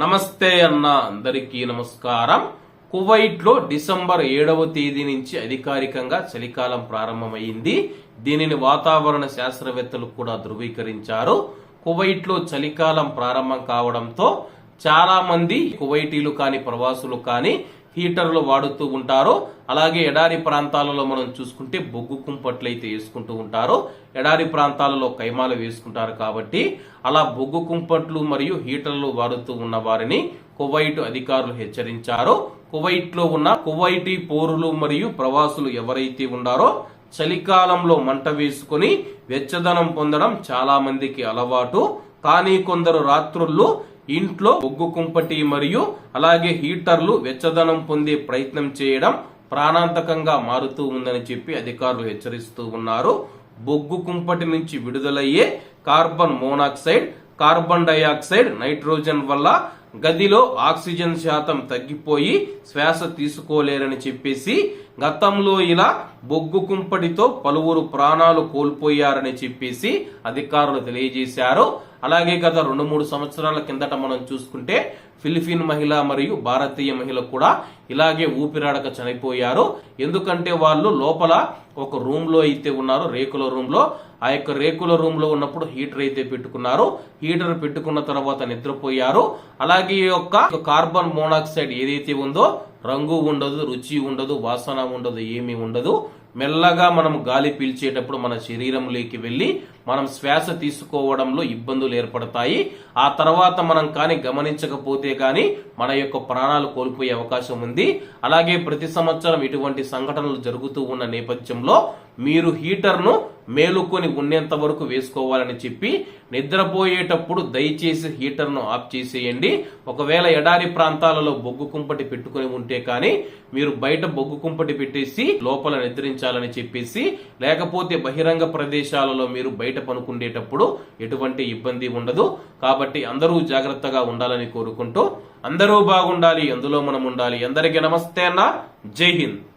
నమస్తే అన్న అందరికీ నమస్కారం. కువైట్లో డిసెంబర్ ఏడవ తేదీ నుంచి అధికారికంగా చలికాలం ప్రారంభమైంది. దీనిని వాతావరణ శాస్త్రవేత్తలు కూడా ధృవీకరించారు. కువైట్లో చలికాలం ప్రారంభం కావడంతో చాలా మంది కువైటీలు కాని ప్రవాసులు కాని హీటర్లు వాడుతూ ఉంటారు. అలాగే ఎడారి ప్రాంతాలలో మనం చూసుకుంటే బొగ్గు కుంపట్లు అయితే వేసుకుంటూ ఉంటారు. ఎడారి ప్రాంతాలలో కైమాలు వేసుకుంటారు కాబట్టి అలా బొగ్గు కుంపట్లు మరియు హీటర్లు వాడుతూ ఉన్న వారిని కువైట్ అధికారులు హెచ్చరించారు. కువైట్లో ఉన్న కువైటీ పౌరులు మరియు ప్రవాసులు ఎవరైతే ఉన్నారో చలికాలంలో మంట వేసుకొని వెచ్చదనం పొందడం చాలా మందికి అలవాటు. కానీ కొందరు రాత్రుల్లో ఇంట్లో బొగ్గు కుంపటి మరియు అలాగే హీటర్లు వెచ్చదనం పొందే ప్రయత్నం చేయడం ప్రాణాంతకంగా మారుతూ ఉందని చెప్పి అధికారులు హెచ్చరిస్తూ ఉన్నారు. బొగ్గు కుంపటి నుంచి విడుదలయ్యే carbon monoxide carbon dioxide nitrogen వల్ల గదిలో ఆక్సిజన్ శాతం తగ్గిపోయి శ్వాస తీసుకోలేరని చెప్పేసి గతంలో ఇలా బొగ్గు కుంపటితో పలువురు ప్రాణాలు కోల్పోయారని చెప్పేసి అధికారులు తెలియజేశారు. అలాగే గత రెండు మూడు సంవత్సరాల కిందట మనం చూసుకుంటే ఫిలిపిన్ మహిళ మరియు భారతీయ మహిళ కూడా ఇలాగే ఊపిరాడక చనిపోయారు. ఎందుకంటే వాళ్ళు లోపల ఒక రూమ్లో అయితే ఉన్నారు రేకుల రూమ్లో ఆ యొక్క రేకుల రూమ్లో ఉన్నప్పుడు హీటర్ అయితే పెట్టుకున్నారు హీటర్ పెట్టుకున్న తర్వాత నిద్రపోయారు అలాగే ఈ యొక్క కార్బన్ మోనాక్సైడ్ ఏదైతే ఉందో రంగు ఉండదు రుచి ఉండదు వాసన ఉండదు ఏమీ ఉండదు. మెల్లగా మనం గాలి పీల్చేటప్పుడు మన శరీరంలోకి వెళ్ళి మనం శ్వాస తీసుకోవడంలో ఇబ్బందులు ఏర్పడతాయి. ఆ తర్వాత మనం కానీ గమనించకపోతే కానీ మన యొక్క ప్రాణాలు కోల్పోయే అవకాశం ఉంది. అలాగే ప్రతి సంవత్సరం ఇటువంటి సంఘటనలు జరుగుతూ ఉన్న నేపథ్యంలో మీరు హీటర్ను మేలుకొని ఉండేంత వరకు వేసుకోవాలని చెప్పి నిద్రపోయేటప్పుడు దయచేసి హీటర్ను ఆఫ్ చేసేయండి. ఒకవేళ ఎడారి ప్రాంతాలలో బొగ్గు కుంపటి పెట్టుకుని ఉంటే కానీ మీరు బయట బొగ్గు కుంపటి పెట్టేసి లోపల నిద్రించాలని చెప్పేసి లేకపోతే బహిరంగ ప్రదేశాలలో మీరు బయట పనుకుండేటప్పుడు ఎటువంటి ఇబ్బంది ఉండదు. కాబట్టి అందరూ జాగ్రత్తగా ఉండాలని కోరుకుంటూ అందరూ బాగుండాలి అందులో మనం ఉండాలి. అందరికీ నమస్తే అన్న. జై హింద్.